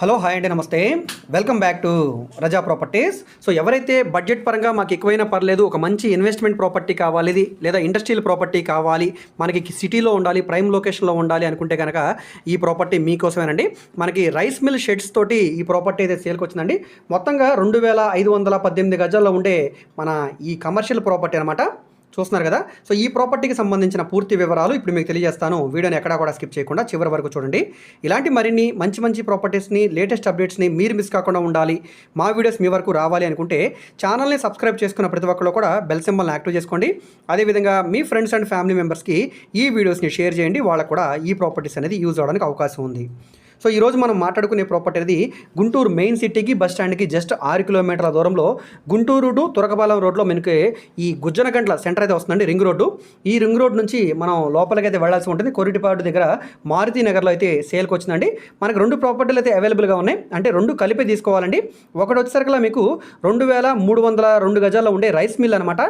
Hello hi అండి నమస్తే. Welcome back to Raza properties so ఎవరైతే బడ్జెట్ పరంగా మాకు ఎక్కువైనా పర్లేదు ఒక మంచి ఇన్వెస్ట్మెంట్ ప్రాపర్టీ కావాలి లేదా ఇండస్ట్రియల్ ప్రాపర్టీ కావాలి మనకి సిటీలో ఉండాలి ప్రైమ్ లొకేషన్లో ఉండాలి అనుకుంటే కనుక ఈ ప్రాపర్టీ మీకోసమేనండి. మనకి రైస్ మిల్ షెడ్స్ తోటి ఈ ప్రాపర్టీ అయితే సేల్కి వచ్చిందండి. మొత్తంగా రెండు వేల ఐదు వందల పద్దెనిమిది గజాల్లో ఉండే మన ఈ కమర్షియల్ ప్రాపర్టీ అనమాట చూస్తున్నారు కదా? సో ఈ ప్రాపర్టీకి సంబంధించిన పూర్తి వివరాలు ఇప్పుడు మీకు తెలియజేస్తాను. వీడియోని ఎక్కడా కూడా స్కిప్ చేయకుండా చివరి వరకు చూడండి. ఇలాంటి మరిన్ని మంచి మంచి ప్రాపర్టీస్ని లేటెస్ట్ అప్డేట్స్ని మీరు మిస్ కాకుండా ఉండాలి. మా వీడియోస్ మీ వరకు రావాలి అనుకుంటే ఛానల్ని సబ్స్క్రైబ్ చేసుకున్న ప్రతి ఒక్కరు కూడా బెల్ సింబల్ని యాక్టివ్ చేసుకోండి. అదేవిధంగా మీ ఫ్రెండ్స్ అండ్ ఫ్యామిలీ మెంబర్స్కి ఈ వీడియోస్ని షేర్ చేయండి. వాళ్ళకు కూడా ఈ ప్రాపర్టీస్ అనేది యూజ్ అవడానికి అవకాశం ఉంది. సో ఈరోజు మనం మాట్లాడుకునే ప్రాపర్టీ అనేది గుంటూరు మెయిన్ సిటీకి బస్ స్టాండ్కి జస్ట్ ఆరు కిలోమీటర్ల దూరంలో గుంటూరు టు తురకపాలెం రోడ్లో మనకి ఈ గుజ్జనగంట్ల సెంటర్ అయితే వస్తుందండి రింగ్ రోడ్డు. ఈ రింగ్ రోడ్ నుంచి మనం లోపలికి అయితే వెళ్ళాల్సి ఉంటుంది. కొరిటిపాడు దగ్గర మారుతి నగర్లో అయితే సేల్కి వచ్చిందండి. మనకు రెండు ప్రాపర్టీలు అయితే అవైలబుల్గా ఉన్నాయి. అంటే రెండు కలిపి తీసుకోవాలండి. ఒకటి వచ్చేసరికలా మీకు రెండు వేల మూడు వందల రెండు గజాల్లో ఉండే రైస్ మిల్ అనమాట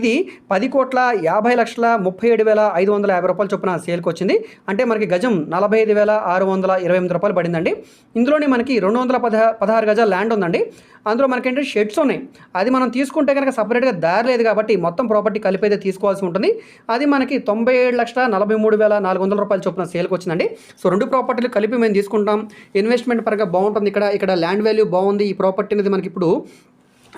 ఇది పది కోట్ల యాభై లక్షల ముప్పై ఏడు వేల ఐదు వందల యాభై రూపాయల చొప్పున సేల్కి వచ్చింది. అంటే మనకి గజం నలభై ఐదు వేల ఆరు వందల ఇరవై ఎనిమిది రూపాయలు పడిందండి. ఇందులోనే మనకి రెండు వందల పదహా పదహారు గజాల ల్యాండ్ ఉందండి. అందులో మనకి ఏంటంటే షెడ్స్ ఉన్నాయి. అది మనం తీసుకుంటే కనుక సపరేట్గా దారి లేదు కాబట్టి మొత్తం ప్రాపర్టీ కలిపి అయితే తీసుకోవాల్సి ఉంటుంది. అది మనకి తొంభై ఏడు లక్షల నలభై మూడు వేల నాలుగు వందల రూపాయల చొప్పున సేల్కి వచ్చిందండి. సో రెండు ప్రాపర్టీలు కలిపి మేము తీసుకుంటాం. ఇన్వెస్ట్మెంట్ పరంగా బాగుంటుంది. ఇక్కడ ఇక్కడ ల్యాండ్ వాల్యూ బాగుంది. ఈ ప్రాపర్టీ అనేది మనకి ఇప్పుడు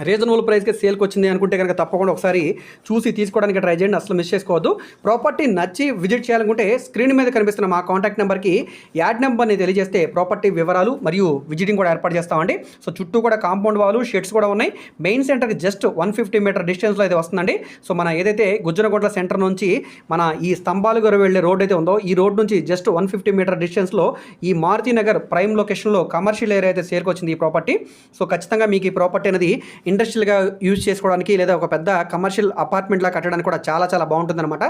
రీజనబుల్ ప్రైస్కి సేల్కి వచ్చింది అనుకుంటే కనుక తప్పకుండా ఒకసారి చూసి తీసుకోవడానికి ట్రై చేయండి. అసలు మిస్ చేసుకోవద్దు. ప్రాపర్టీ నచ్చి విజిట్ చేయాలనుకుంటే స్క్రీన్ మీద కనిపిస్తున్న మా కాంటాక్ట్ నెంబర్కి యాడ్ నెంబర్ని తెలియజేస్తే ప్రాపర్టీ వివరాలు మరియు విజిటింగ్ కూడా ఏర్పాటు చేస్తామండి. సో చుట్టూ కూడా కాంపౌండ్ వాళ్ళు షెడ్స్ కూడా ఉన్నాయి. మెయిన్ సెంటర్కి జస్ట్ వన్ ఫిఫ్టీ మీటర్ డిస్టెన్స్లో అయితే వస్తుందండి. సో మన ఏదైతే గుజ్జనగొండ సెంటర్ నుంచి మన ఈ స్తంభాలు గారు వెళ్ళే రోడ్ అయితే ఉందో ఈ రోడ్ నుంచి జస్ట్ వన్ ఫిఫ్టీ మీటర్ డిస్టెన్స్లో ఈ మారుతి నగర్ ప్రైమ్ లొకేషన్లో కమర్షియల్ ఏరియా అయితే సేల్కి వచ్చింది ఈ ప్రాపర్టీ. సో ఖచ్చితంగా మీకు ఈ ప్రాపర్టీ అనేది ఇండస్ట్రియల్గా యూజ్ చేసుకోవడానికి లేదా ఒక పెద్ద కమర్షియల్ అపార్ట్మెంట్లా కట్టడానికి కూడా చాలా చాలా బాగుంటుందన్నమాట.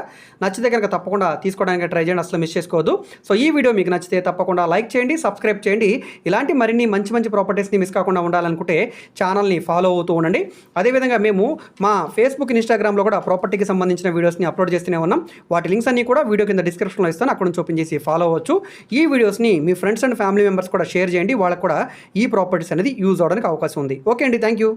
నచ్చితే కనుక తప్పకుండా తీసుకోవడానికి ట్రై చేయండి అసలు మిస్ చేసుకోవద్దు. సో ఈ వీడియో మీకు నచ్చితే తప్పకుండా లైక్ చేయండి సబ్స్క్రైబ్ చేయండి. ఇలాంటి మరిన్ని మంచి మంచి ప్రాపర్టీస్ని మిస్ కాకుండా ఉండాలనుకుంటే ఛానల్ని ఫాలో అవుతూ ఉండండి. అదేవిధంగా మేము మా ఫేస్బుక్ ఇన్స్టాగ్రామ్లో కూడా ప్రాపర్టీకి సంబంధించిన వీడియోస్ని అప్లోడ్ చేస్తూనే ఉన్నాం. వాటి లింక్స్ అన్ని కూడా వీడియో కింద డిస్క్రిప్షన్లో ఇస్తాను. అక్కడ నుంచి ఓపెన్ చేసి ఫాలో అవ్వచ్చు. ఈ వీడియోస్ని మీ ఫ్రెండ్స్ అండ్ ఫ్యామిలీ మెంబర్స్ కూడా షేర్ చేయండి. వాళ్ళకు కూడా ఈ ప్రాపర్టీస్ అనేది యూజ్ అవడానికి అవకాశం ఉంది. ఓకే అండి థ్యాంక్ యూ